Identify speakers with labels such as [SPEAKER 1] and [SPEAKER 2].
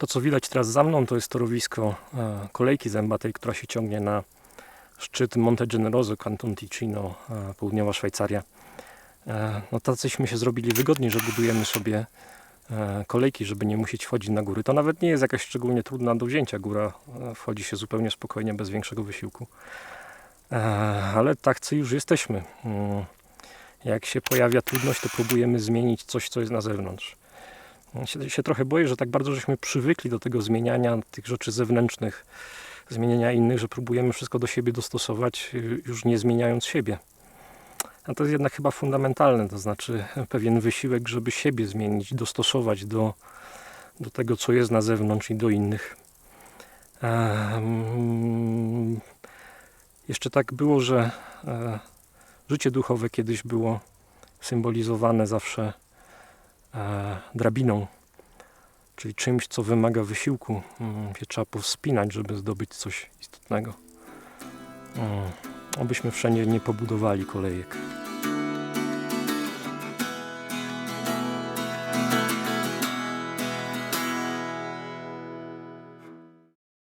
[SPEAKER 1] To, co widać teraz za mną, to jest torowisko e, kolejki zębatej, która się ciągnie na szczyt Monte Generoso, kanton Ticino, e, południowa Szwajcaria. E, No tacyśmy się zrobili wygodnie, że budujemy sobie kolejki, żeby nie musieć wchodzić na góry. To nawet nie jest jakaś szczególnie trudna do wzięcia góra. Wchodzi się zupełnie spokojnie, bez większego wysiłku. Ale tacy już jesteśmy. Mm. Jak się pojawia trudność, to próbujemy zmienić coś, co jest na zewnątrz. Się, się trochę boję, że tak bardzo żeśmy przywykli do tego zmieniania tych rzeczy zewnętrznych, zmieniania innych, że próbujemy wszystko do siebie dostosować, y, już nie zmieniając siebie. A to jest jednak chyba fundamentalne, to znaczy pewien wysiłek, żeby siebie zmienić, dostosować do, do tego, co jest na zewnątrz i do innych. Em, jeszcze tak było, że e, życie duchowe kiedyś było symbolizowane zawsze drabiną, czyli czymś, co wymaga wysiłku. Mm, Się trzeba powspinać, żeby zdobyć coś istotnego. Mm, Obyśmy wszędzie nie pobudowali kolejek.